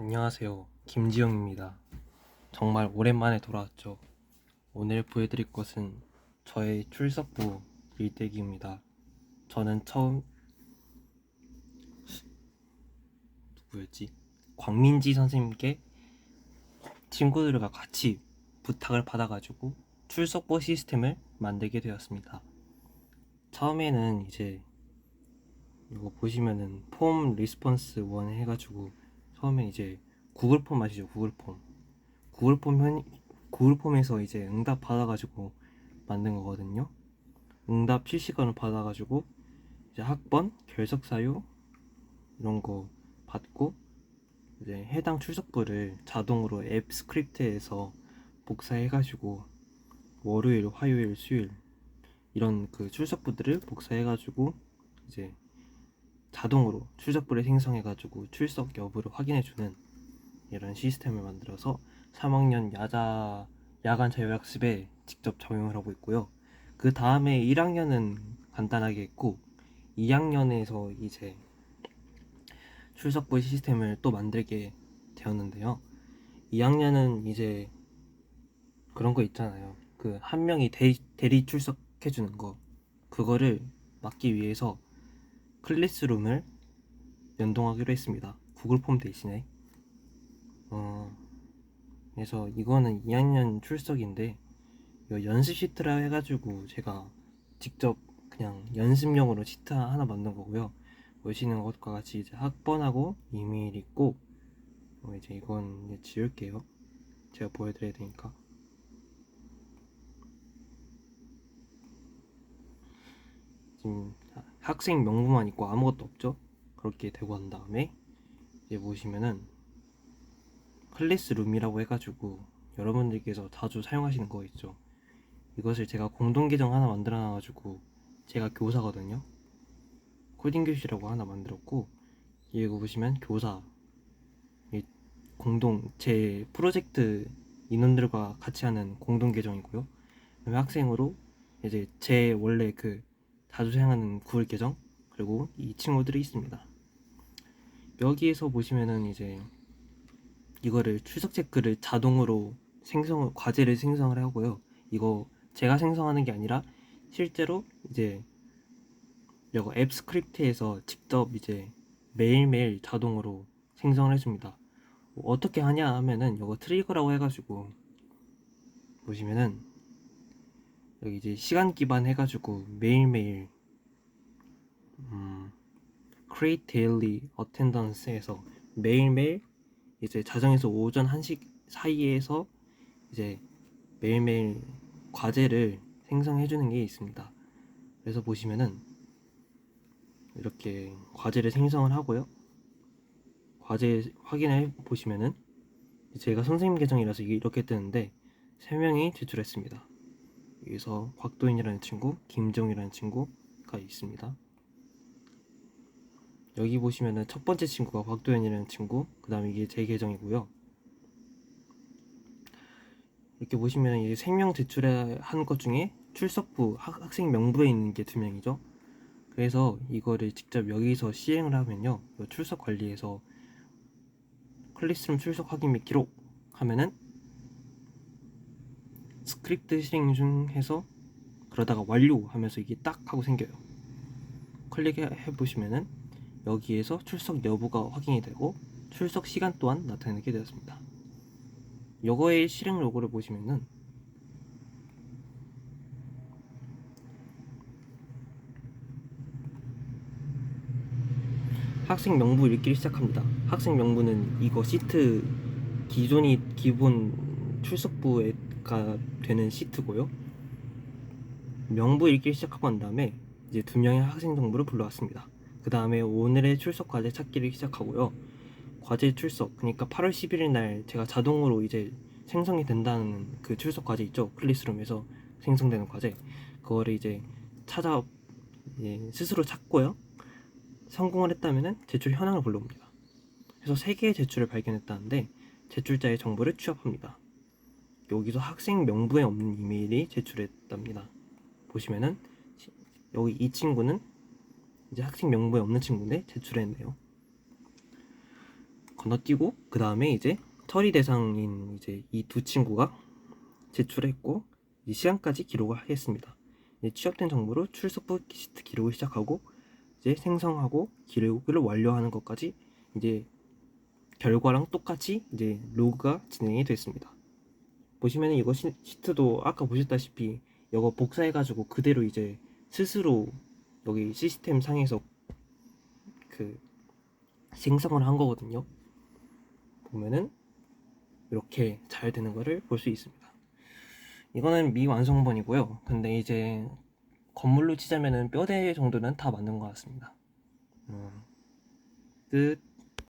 안녕하세요. 김지영입니다. 정말 오랜만에 돌아왔죠. 오늘 보여드릴 것은 저의 출석부 일대기입니다. 저는 처음 누구였지? 광민지 선생님께 친구들과 같이 부탁을 받아가지고 출석부 시스템을 만들게 되었습니다. 처음에는 이제 이거 보시면은 폼 리스폰스 원 해가지고 처음에 이제 구글 폼 아시죠? 구글 폼. 구글 폼 현, 구글 폼에서 이제 응답 받아가지고 만든 거거든요. 응답 실시간으로 받아가지고 이제 학번, 결석 사유 이런 거 받고 이제 해당 출석부를 자동으로 앱 스크립트에서 복사해가지고 월요일, 화요일, 수요일 이런 그 출석부들을 복사해가지고 이제 자동으로 출석부를 생성해가지고 출석 여부를 확인해주는 이런 시스템을 만들어서 3학년 야자 야간 자율학습에 직접 적용을 하고 있고요. 그 다음에 1학년은 간단하게 했고 2학년에서 이제 출석부 시스템을 또 만들게 되었는데요. 2학년은 이제 그런 거 있잖아요. 그 한 명이 대, 대리 출석해 주는 거 그거를 막기 위해서 클래스룸을 연동하기로 했습니다. 구글 폼 대신에. 어, 그래서 이거는 2학년 출석인데 이거 연습 시트라 해가지고 제가 직접 그냥 연습용으로 시트 하나 만든 거고요. 보시는 것과 같이 이제 학번하고 이메일 있고 어, 이제 이건 이제 지울게요. 제가 보여드려야 되니까. 지금 학생 명부만 있고 아무것도 없죠? 그렇게 되고 한 다음에 이제 보시면은 클래스룸이라고 해가지고 여러분들께서 자주 사용하시는 거 있죠? 이것을 제가 공동 계정 하나 만들어 놔가지고 제가 교사거든요. 코딩 교실이라고 하나 만들었고 이거 보시면 교사 이 공동 제 프로젝트 인원들과 같이 하는 공동 계정이고요. 학생으로 이제 제 원래 그 자주 사용하는 구글 계정 그리고 이 친구들이 있습니다. 여기에서 보시면은 이제 이거를 출석 체크를 자동으로 생성 과제를 생성을 하고요. 이거 제가 생성하는 게 아니라 실제로 이제 이거 앱 스크립트에서 직접 이제 매일매일 자동으로 생성을 해줍니다. 어떻게 하냐 하면은 이거 트리거라고 해가지고 보시면은 여기 이제 시간 기반 해가지고 매일매일 음, create daily attendance에서 매일매일 이제 자정에서 오전 1시 사이에서 이제 매일매일 과제를 생성해 주는 게 있습니다. 그래서 보시면은 이렇게 과제를 생성을 하고요. 과제 확인해 보시면은 제가 선생님 계정이라서 이렇게 뜨는데 3명이 제출했습니다. 여기서 곽도인이라는 친구, 김정이라는 친구가 있습니다. 여기 보시면은 첫 번째 친구가 곽도현이라는 친구, 그 다음에 이게 제 계정이고요. 이렇게 보시면 이게 생명 제출한 것 중에 출석부 학, 학생 명부에 있는 게 두 명이죠. 그래서 이거를 직접 여기서 시행을 하면요, 이 출석 관리에서 클래스룸 출석 확인 및 기록 하면은 스크립트 실행 중 해서 그러다가 완료 하면서 이게 딱 하고 생겨요. 클릭해 보시면은 여기에서 출석 여부가 확인이 되고 출석 시간 또한 나타내게 되었습니다. 요거의 실행 로고를 보시면은 학생 명부 읽기를 시작합니다. 학생 명부는 이거 시트 기존이 기본 출석부 가 되는 시트고요. 명부 읽기 시작하고 난 다음에 이제 두 명의 학생 정보를 불러왔습니다. 그 다음에 오늘의 출석 과제 찾기를 시작하고요. 과제 출석, 그러니까 8월 11일 날 제가 자동으로 이제 생성이 된다는 그 출석 과제 있죠. 클리스룸에서 생성되는 과제. 그거를 이제 찾아 예, 스스로 찾고요. 성공을 했다면은 제출 현황을 불러옵니다. 그래서 세 개의 제출을 발견했다는데 제출자의 정보를 취합합니다. 여기서 학생 명부에 없는 이메일이 제출했답니다. 보시면은 여기 이 친구는 이제 학생 명부에 없는 친구인데 제출했네요. 건너뛰고 그 다음에 이제 처리 대상인 이제 이 두 친구가 제출했고 이 시간까지 기록을 하겠습니다. 이제 취합된 정보로 출석부 시트 기록을 시작하고 이제 생성하고 기록을 완료하는 것까지 이제 결과랑 똑같이 이제 로그가 진행이 됐습니다. 보시면은 이거 시, 시트도 아까 보셨다시피 이거 복사해가지고 그대로 이제 스스로 여기 시스템 상에서 그 생성을 한 거거든요. 보면은 이렇게 잘 되는 거를 볼 수 있습니다. 이거는 미완성본이고요. 근데 이제 건물로 치자면은 뼈대 정도는 다 맞는 것 같습니다. 음, 끝.